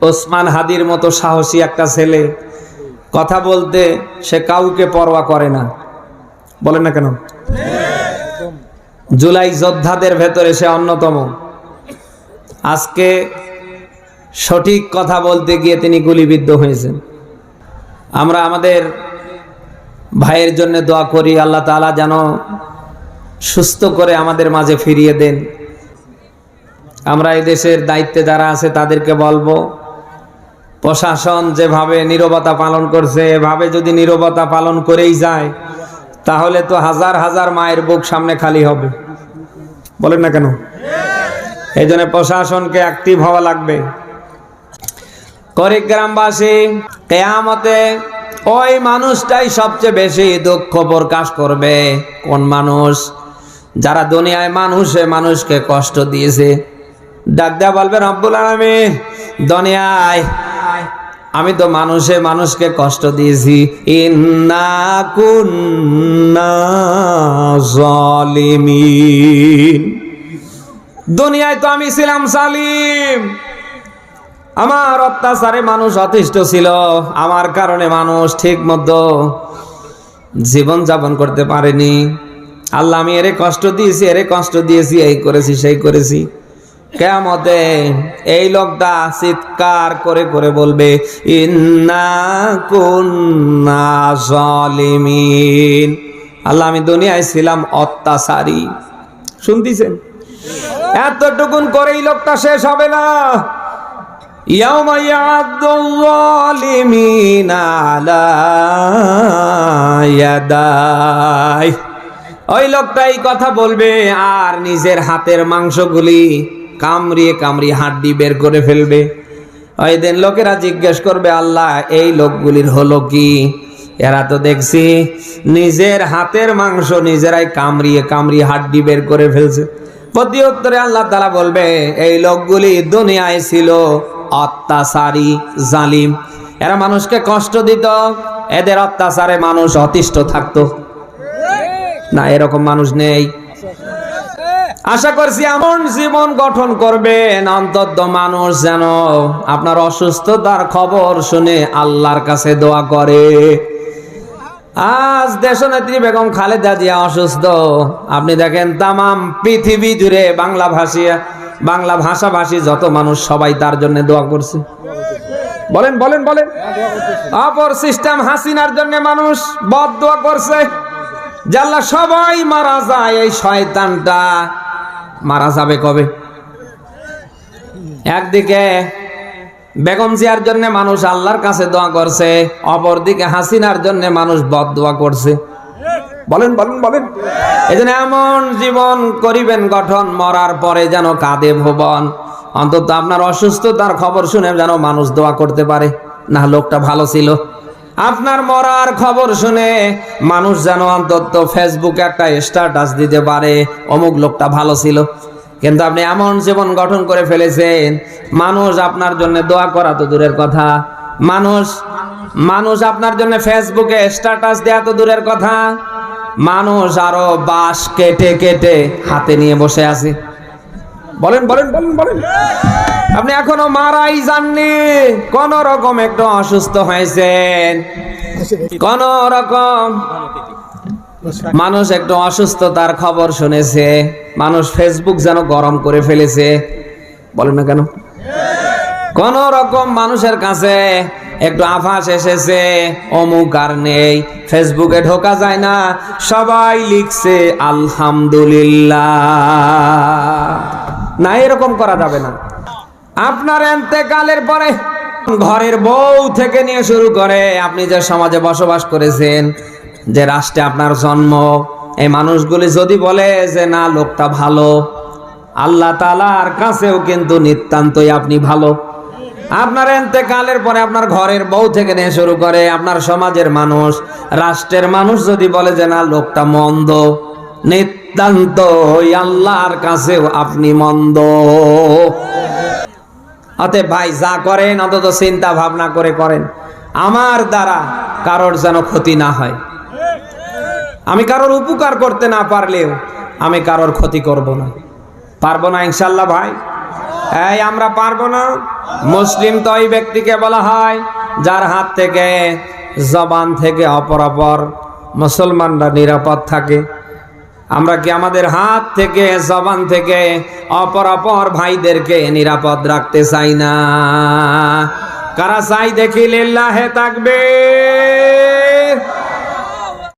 ওসমান হাদির মতো সাহসী একটা ছেলে। কথা বলতে সে কাউকে পরোয়া করে না। বলেন না কেন? জুলাই যোদ্ধাদের ভেতরে সে অন্যতম। আজকে সঠিক কথা বলতে গিয়ে তিনি গুলিবিদ্ধ হয়েছেন। আমরা আমাদের ভাইয়ের জন্য দোয়া করি, আল্লাহ তাআলা যেন সুস্থ করে আমাদের মাঝে ফিরিয়ে দেন। আমরা এই দেশের দায়িত্বে যারা আছে তাদেরকে বলব প্রশাসন যেভাবে নীরবতা পালন করছে, এভাবে যদি নীরবতা পালন করেই যায়, তাহলে তো হাজার হাজার মায়ের বুক সামনে খালি হবে। বলেন না কেন? এই জন্য প্রশাসনকে অ্যাক্টিভ হওয়া লাগবে। গ্রামবাসী, কেয়ামতে ওই মানুষটাই সবচেয়ে বেশি দুঃখ প্রকাশ করবে। কোন মানুষ? যারা দুনিয়ায় মানুষে মানুষকে কষ্ট দিয়েছে। ডাক দেয়া বলবে, রব্বুল আলমিন, দুনিয়ায় আমি তো মানুষে মানুষকে কষ্ট দিয়েছি। ইন্না কুন্না দুনিয়ায় তো আমি ছিলাম সালিম। আমার অত্যাচারে মানুষ অতিষ্ঠ ছিল। আমার কারণে মানুষ ঠিক মতো জীবন যাপন করতে পারেনি। আল্লাহ আমি এরে কষ্ট দিয়েছি, এরে কষ্ট দিয়েছি, এই করেছি, সেই করেছি। কেমতে এই লোকটা চিৎকার করে করে বলবে ইন্না কুন্না জালিমিন আল্লাহ আমি দুনিয়ায় ছিলাম অত্যাচারী শুনতেছেন এতটুকুন করেই লোকটা শেষ হবে না يوم يعض الظالمين على يديه ওই লোকটা এই কথা বলবে আর নিজের হাতের মাংসগুলি কামড়িয়ে কামড়িয়ে হাড্ডি বের করে ফেলবে। ওই দিন লোকেরা জিজ্ঞেস করবে, আল্লাহ, এই লোকগুলির হলো কি? এরা তো দেখছি নিজের হাতের মাংস নিজেরাই কামড়িয়ে কামড়িয়ে হাড্ডি বের করে ফেলছে। প্রতি উত্তরে আল্লাহ তালা বলবে, এই লোকগুলি দুনিয়ায় ছিল অত্যাচারী, জালিম। এরা মানুষকে কষ্ট দিত, এদের অত্যাচারে মানুষ অতিষ্ঠ থাকতো। না, এরকম মানুষ নেই। আশা করছি এমন জীবন গঠন করবেন অন্তত মানুষ যেন আপনার অসুস্থতার খবর শুনে আল্লাহর কাছে দোয়া করে। আজ দেশনেত্রী বেগম খালেদা জিয়া অসুস্থ। আপনি দেখেন তামাম পৃথিবী জুড়ে বাংলা ভাষী, বাংলা ভাষাভাষী যত মানুষ সবাই তার জন্য দোয়া করছে। বলেন বলেন বলেন। অপর সিস্টেম হাসিনার জন্য মানুষ বদ দোয়া করছে। জাল্লা সবাই মারা যায় এই শয়তানটা। মারা যাবে কবে? একদিকে বেগম জিয়ার জন্য মানুষ আল্লাহর কাছে দোয়া করছে, অপরদিকে হাসিনার জন্য মানুষ বদ দোয়া করছে। বলেন বলেন বলেন। এই এমন জীবন করিবেন গঠন, মরার পরে যেন কাঁদে ভুবন। অন্তত আপনার অসুস্থতার খবর শুনে যেন মানুষ দোয়া করতে পারে, না লোকটা ভালো ছিল। আপনার মরার খবর শুনে মানুষ যেন অন্তত ফেসবুকে একটা স্ট্যাটাস দিতে পারে। অমুক লোকটা ভালো ছিল। কিন্তু আপনি এমন জীবন গঠন করে ফেলেছেন, মানুষ আপনার জন্য দোয়া করা তো দূরের কথা। মানুষ মানুষ আপনার জন্য ফেসবুকে স্ট্যাটাস দেয়া তো দূরের কথা। মানুষ আরও বাস কেটে কেটে হাতে নিয়ে বসে আছে। বলেন বলেন বলেন বলেন। আপনি এখনও মারাই যাননি। কোন রকম একটু অসুস্থ হয়েছেন। কোন রকম মানুষ একটু অসুস্থতার খবর শুনেছে। মানুষ ফেসবুক যেন গরম করে ফেলেছে। বলেন না কেন? কোন রকম মানুষের কাছে একটু আভাস এসেছে। অমুক আর নেই। ফেসবুকে ঢোকা যায় না। সবাই লিখছে, আলহামদুলিল্লাহ। না, এরকম করা যাবে না। আপনার এতেকালের পরে ঘরের বউ থেকে নিয়ে শুরু করে, আপনি যে সমাজে বসবাস করেছেন, যে রাষ্ট্রে আপনার জন্ম, এই মানুষগুলি যদি বলে যে, না, লোকটা ভালো, আল্লাহ তালার কাছেও কিন্তু নিতান্তই আপনি ভালো। আপনার এতেকালের পরে আপনার ঘরের বউ থেকে নিয়ে শুরু করে, আপনার সমাজের মানুষ, রাষ্ট্রের মানুষ যদি বলে যে, না, লোকটা মন্দ নিতান্ত আল্লাহর কাছেও আপনি মন্দ। অতএব ভাই, যা করেন, অন্তত চিন্তা ভাবনা করে করেন। আমার দ্বারা কারোর যেন ক্ষতি না হয়। আমি কারোর উপকার করতে না পারলেও আমি কারোর ক্ষতি করব না। পারব না ইনশাল্লাহ ভাই? এই আমরা পারব না। মুসলিম তো ওই ব্যক্তিকে বলা হয়, যার হাত থেকে জবান থেকে অপরাপর মুসলমানরা নিরাপদ থাকে। আমরা কি আমাদের হাত থেকে, জবান থেকে অপর অপর ভাইদেরকে নিরাপদ রাখতে চাই না? কারা চাই দেখি লিল্লাহে থাকবে